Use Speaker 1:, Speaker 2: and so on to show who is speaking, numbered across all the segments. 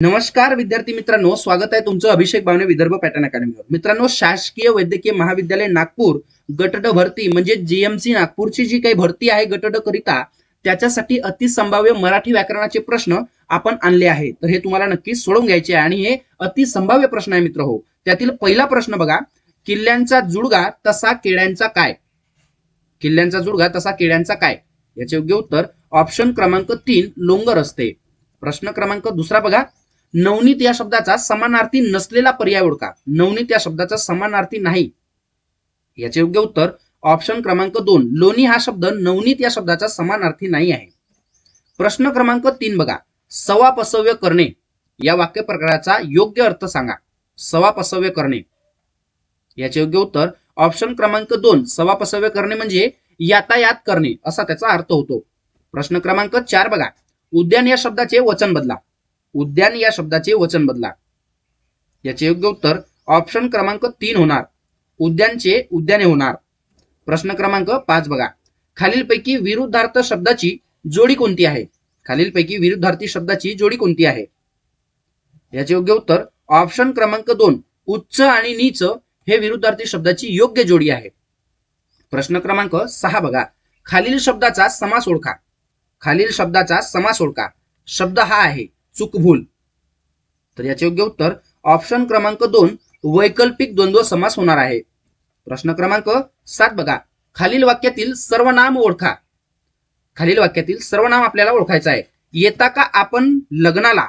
Speaker 1: नमस्कार विद्यार्थी मित्रांनो स्वागत आहे तुमचं अभिषेक बावणे विदर्भ पॅटर्न अकॅडमीवर मित्रांनो शासकीय वैद्यकीय महाविद्यालय नागपूर गटड भरती म्हणजे जीएमसी नागपूरची जी काही भरती आहे गटड करिता त्याच्यासाठी अतिसंभाव्य मराठी व्याकरणाचे प्रश्न आपण आणले आहे तर हे तुम्हाला नक्कीच सोडून घ्यायचे आहे आणि हे अतिसंभाव्य प्रश्न आहे मित्र हो. त्यातील पहिला प्रश्न बघा किल्ल्यांचा जुडगा तसा केड्यांचा काय? किल्ल्यांचा जुडगा तसा केड्यांचा काय? याचे योग्य उत्तर ऑप्शन क्रमांक तीन लोंगर असते प्रश्न क्रमांक दुसरा बघा नवनीत या शब्दाचा समानार्थी नसलेला पर्याय ओळखा. नवनीत या शब्दाचा समानार्थी नाही. याचे योग्य उत्तर ऑप्शन क्रमांक दोन. लोणी हा शब्द नवनीत या शब्दाचा समानार्थी नाही आहे. प्रश्न क्रमांक तीन बघा. सवापसव्य करणे. या वाक्य प्रकाराचा योग्य अर्थ सांगा. सवापसव्य करणे. याचे योग्य उत्तर ऑप्शन क्रमांक दोन. सवापसव्य करणे म्हणजे यातायात करणे असा त्याचा अर्थ होतो. प्रश्न क्रमांक चार बघा. उद्यान या शब्दाचे वचन बदला. उद्यान या शब्दाचे वचन बदला. याचे योग्य उत्तर ऑप्शन क्रमांक तीन होणार. उद्यानचे उद्याने होणार. प्रश्न क्रमांक पाच बघा. खालीलपैकी विरुद्धार्थ शब्दाची जोडी कोणती आहे? खालीलपैकी विरुद्धार्थी शब्दाची जोडी कोणती आहे? याचे योग्य उत्तर ऑप्शन क्रमांक दोन उच्च आणि नीच हे विरुद्धार्थी शब्दाची योग्य जोडी आहे. प्रश्न क्रमांक सहा बघा. खालील शब्दाचा समास ओळखा. खालील शब्दाचा समास ओळखा. शब्द हा आहे चूक भूल तर याचे योग्य उत्तर ऑप्शन क्रमांक दोन वैकल्पिक द्वंद्व समास होणार आहे. प्रश्न क्रमांक सात बघा. खालील वाक्यातील सर्वनाम ओळखा. खालील वाक्यातील सर्वनाम आपल्याला ओळखायचं आहे. येता का आपण लग्नाला?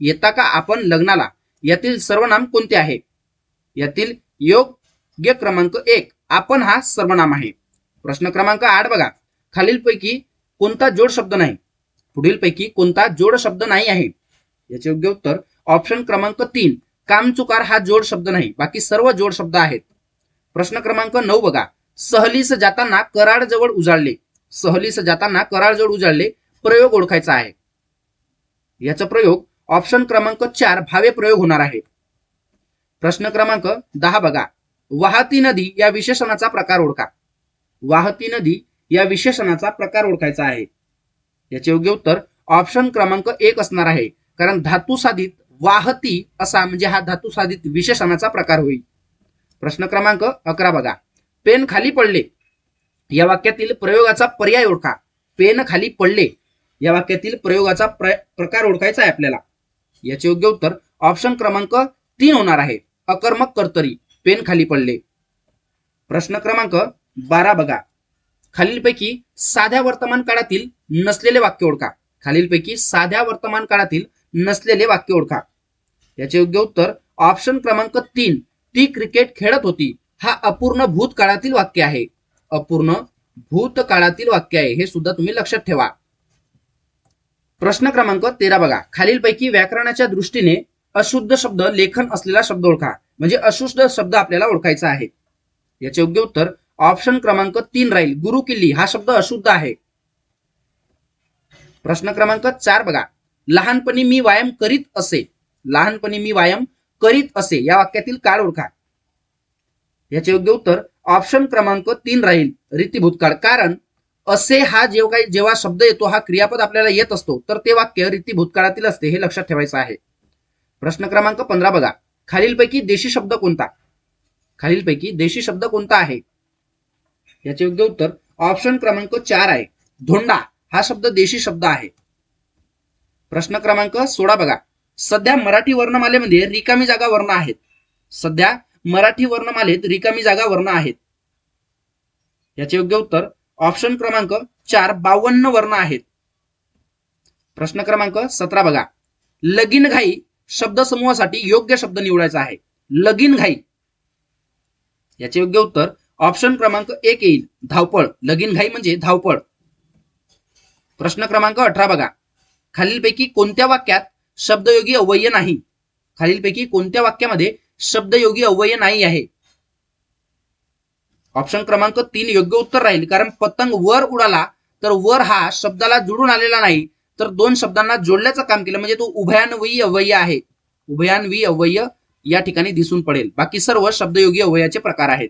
Speaker 1: येता का आपण लग्नाला? यातील सर्वनाम कोणते आहे? यातील योग्य क्रमांक एक आपण हा सर्वनाम आहे. प्रश्न क्रमांक आठ बघा. खालीलपैकी कोणता जोड शब्द नाही? पुढीलपैकी कोणता जोड शब्द नाही आहे. याचे योग्य उत्तर ऑप्शन क्रमांक तीन. कामचुकार हा जोड शब्द नाही. बाकी सर्व जोड शब्द आहेत. प्रश्न क्रमांक नऊ बघा. सहलीस जाताना कराड जवळ उजाळले. सहलीस जाताना कराड जवळ उजाळले. प्रयोग ओळखायचा आहे. याचा प्रयोग ऑप्शन क्रमांक चार भावे प्रयोग होणार आहे. प्रश्न क्रमांक दहा बघा. वाहती नदी या विशेषणाचा प्रकार ओळखा. वाहती नदी या विशेषणाचा प्रकार ओळखायचा आहे. याचे योग्य उत्तर ऑप्शन क्रमांक एक असणार आहे. कारण धातू साधित वाहती असा म्हणजे हा धातू साधित विशेषणाचा प्रकार होईल. प्रश्न क्रमांक अकरा बघा. पेन खाली पडले. या वाक्यातील प्रयोगाचा पर्याय ओळखा. पेन खाली पडले. या वाक्यातील प्रयोगाचा प्र- प्रकार ओळखायचा आहे आपल्याला. याचे योग्य उत्तर ऑप्शन क्रमांक तीन होणार आहे. अकर्मक कर्तरी. पेन खाली पडले. प्रश्न क्रमांक बारा बघा. खालीलपैकी साध्या वर्तमान काळातील नसलेले वाक्य ओळखा. खालीलपैकी साध्या वर्तमान काळातील नसलेले वाक्य ओळखा. याचे योग्य उत्तर ऑप्शन क्रमांक तीन ती क्रिकेट खेळत होती. हा अपूर्ण भूतकाळातील वाक्य आहे. अपूर्ण भूतकाळातील वाक्य आहे. हे सुद्धा तुम्ही लक्षात ठेवा. प्रश्न क्रमांक तेरा बघा. खालीलपैकी व्याकरणाच्या दृष्टीने अशुद्ध शब्द लेखन असलेला शब्द ओळखा. म्हणजे अशुद्ध शब्द आपल्याला ओळखायचा आहे. याचे योग्य उत्तर ऑप्शन क्रमांक तीन राहील. गुरु किल्ली हा शब्द अशुद्ध आहे. प्रश्न क्रमांक चार बघा. लहानपणी मी व्यायाम करीत असे. लहानपणी मी व्यायाम करीत असे. या वाक्यातील काळ ओळखा. याचे योग्य उत्तर ऑप्शन क्रमांक तीन राहील. रीती भूतकाळ कारण असे हा जेव्हा काही जेव्हा शब्द येतो हा क्रियापद आपल्याला येत असतो तर ते वाक्य रीती भूतकाळातील असते हे लक्षात ठेवायचं आहे. प्रश्न क्रमांक पंधरा बघा. खालीलपैकी देशी शब्द कोणता? खालीलपैकी देशी शब्द कोणता आहे? याचे योग्य उत्तर ऑप्शन क्रमांक चार आहे. धोंडा हा शब्द देशी शब्द आहे. प्रश्न क्रमांक सोळा बघा. सध्या मराठी वर्णमालेमध्ये रिकामी जागा वर्ण आहेत. सध्या मराठी वर्णमालेत रिकामी जागा वर्ण आहेत. याचे योग्य उत्तर ऑप्शन क्रमांक चार बावन्न वर्ण आहेत. प्रश्न क्रमांक सतरा बघा. लगीन घाई शब्द समूहासाठी योग्य शब्द निवडायचा आहे. लगीन घाई. याचे योग्य उत्तर ऑप्शन क्रमांक एक येईल. धावपळ. लगीन घाई म्हणजे धावपळ. प्रश्न क्रमांक अठरा बघा. खालीलपैकी कोणत्या वाक्यात शब्दयोगी अव्यय नाही? खालीलपैकी कोणत्या वाक्यामध्ये शब्दयोगी अव्यय नाही आहे? ऑप्शन क्रमांक तीन योग्य उत्तर राहील. कारण पतंग वर उडाला तर वर हा शब्दाला जुळून आलेला नाही. तर दोन शब्दांना जोडल्याचं काम केलं. म्हणजे तो उभयान्वयी अव्यय आहे. उभयान्वयी अव्यय या ठिकाणी दिसून पडेल. बाकी सर्व शब्दयोगी अव्ययाचे प्रकार आहेत.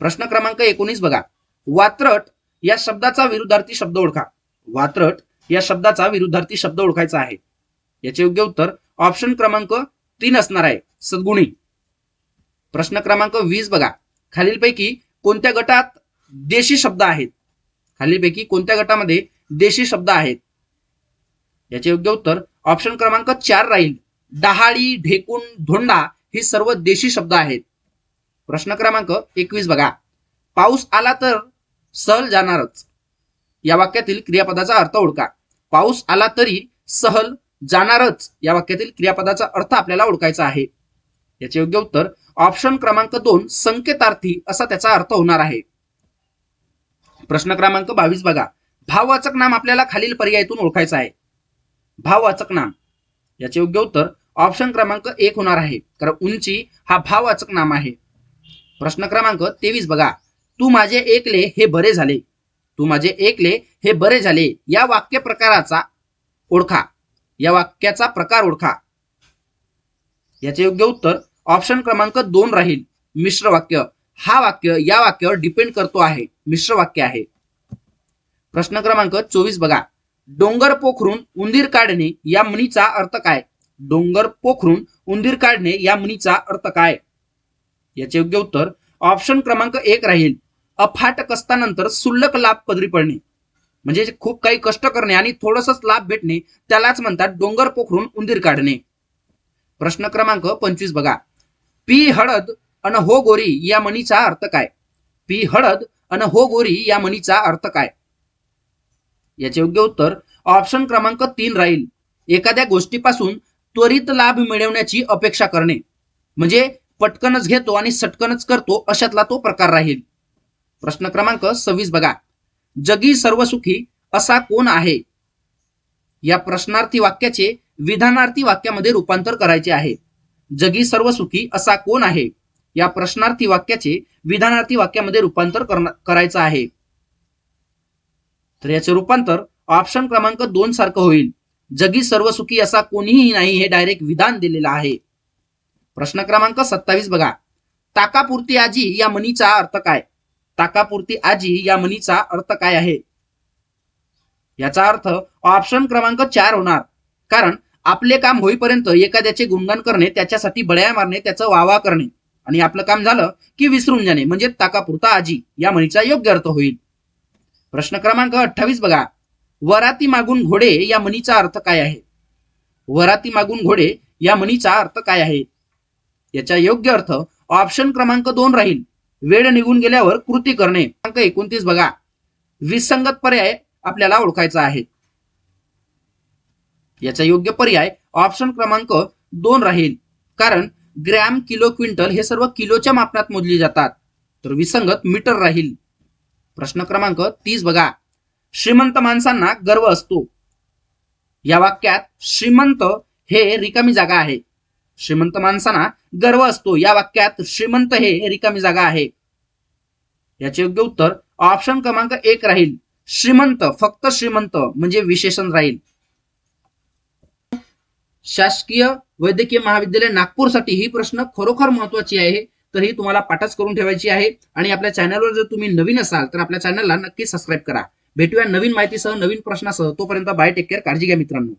Speaker 1: प्रश्न क्रमांक एकोणीस बघा. वात्रट या शब्दाचा विरुद्धार्थी शब्द ओळखा. वात्रट या शब्दाचा विरुद्धार्थी शब्द ओळखायचा आहे. याचे योग्य उत्तर ऑप्शन क्रमांक तीन असणार आहे. सद्गुणी. प्रश्न क्रमांक वीस बघा. खालीलपैकी कोणत्या गटात देशी शब्द आहेत? खालीलपैकी कोणत्या गटामध्ये देशी शब्द आहेत? याचे योग्य उत्तर ऑप्शन क्रमांक चार राहील. डहाळी ढेकून धोंडा ही सर्व देशी शब्द आहेत. प्रश्न क्रमांक एकवीस बघा. पाऊस आला तर सहल जाणारच. या वाक्यातील क्रियापदाचा अर्थ ओळखा. पाऊस आला तरी सहल जाणारच. या वाक्यातील क्रियापदाचा अर्थ आपल्याला ओळखायचा आहे. याचे योग्य उत्तर ऑप्शन क्रमांक दोन संकेतार्थी असा त्याचा अर्थ होणार आहे. प्रश्न क्रमांक बावीस बघा. भाववाचक नाम आपल्याला खालील पर्यायातून ओळखायचं आहे. भाववाचक नाम. याचे योग्य उत्तर ऑप्शन क्रमांक एक होणार आहे. कारण उंची हा भाववाचक नाम आहे. प्रश्न क्रमांक तेवीस बघा. तू माझे एकले हे बरे झाले. तू माझे एकले हे बरे झाले. या वाक्य प्रकाराचा ओळखा. या वाक्याचा प्रकार ओळखा. याचे योग्य उत्तर ऑप्शन क्रमांक दोन राहील. मिश्र वाक्य. हा वाक्य या वाक्यावर डिपेंड करतो आहे. मिश्र वाक्य आहे. प्रश्न क्रमांक चोवीस बघा. डोंगर पोखरून उंदीर काढणे या म्हणीचा अर्थ काय? डोंगर पोखरून उंदीर काढणे या म्हणीचा अर्थ काय? याचे योग्य उत्तर ऑप्शन क्रमांक एक राहील. अफाट कष्टानंतर सुल्लक लाभ पदरी पडणे. म्हणजे खूप काही कष्ट करणे आणि थोडसच लाभ भेटणे त्यालाच म्हणतात डोंगर पोखरून उंदीर काढणे. प्रश्न क्रमांक पंचवीस बघा. पी हळद अन हो गोरी या म्हणीचा अर्थ काय? पी हळद अन हो गोरी या म्हणीचा अर्थ काय? याचे योग्य उत्तर ऑप्शन क्रमांक तीन राहील. एखाद्या गोष्टीपासून त्वरित लाभ मिळवण्याची अपेक्षा करणे. म्हणजे पटकनच घेतो आणि सटकनच करतो अशातला तो प्रकार राहील. प्रश्न क्रमांक सव्वीस बघा. जगी सर्वसुखी असा कोण आहे? या प्रश्नार्थी वाक्याचे विधानार्थी वाक्यामध्ये रूपांतर करायचे आहे. जगी सर्वसुखी असा कोण आहे? या प्रश्नार्थी वाक्याचे विधानार्थी वाक्यामध्ये रूपांतर करायचं आहे. तर याचे रूपांतर ऑप्शन क्रमांक दोन सारखं होईल. जगी सर्वसुखी असा कोणीही नाही हे डायरेक्ट विधान दिलेलं आहे. प्रश्न क्रमांक सत्तावीस बघा. ताकापुरती आजी या म्हणीचा अर्थ काय? ताकापुरती आजी या म्हणीचा अर्थ काय आहे? याचा अर्थ ऑप्शन क्रमांक चार होणार. कारण आपले काम होईपर्यंत एखाद्याचे गुणगान करणे त्याच्यासाठी बळ्या मारणे त्याचं वावा करणे आणि आपलं काम झालं की विसरून जाणे म्हणजे ताकापुरता आजी या म्हणीचा योग्य अर्थ होईल. प्रश्न क्रमांक अठ्ठावीस बघा. वराती मागून घोडे या म्हणीचा अर्थ काय आहे? वराती मागून घोडे या म्हणीचा अर्थ काय आहे? याचा योग्य अर्थ ऑप्शन क्रमांक दोन राहील. वेळ निघून गेल्यावर कृती करणे. क्रमांक एकोणतीस बघा. विसंगत पर्याय आपल्याला ओळखायचा आहे. याचा योग्य पर्याय ऑप्शन क्रमांक दोन राहील. कारण ग्रॅम किलो क्विंटल हे सर्व किलोच्या मापनात मोजली जातात. तर विसंगत मीटर राहील. प्रश्न क्रमांक तीस बघा. श्रीमंत माणसांना गर्व असतो. या वाक्यात श्रीमंत हे रिकामी जागा आहे. श्रीमंत माणसांना गर्व असतो. या वाक्यात श्रीमंत हे रिकामी जागा आहे. याचे योग्य उत्तर ऑप्शन क्रमांक एक राहील. श्रीमंत फक्त श्रीमंत म्हणजे विशेषण राहील. शासकीय वैद्यकीय महाविद्यालय नागपूरसाठी ही प्रश्न खरोखर महत्वाची आहे तर ही तुम्हाला पाठच करून ठेवायची आहे. आणि आपल्या चॅनलवर जर तुम्ही नवीन असाल तर आपल्या चॅनलला नक्की सबस्क्राईब करा. भेटूया नवीन माहितीसह नवीन प्रश्नासह. तोपर्यंत बाय टेक केअर काळजी घ्या मित्रांनो.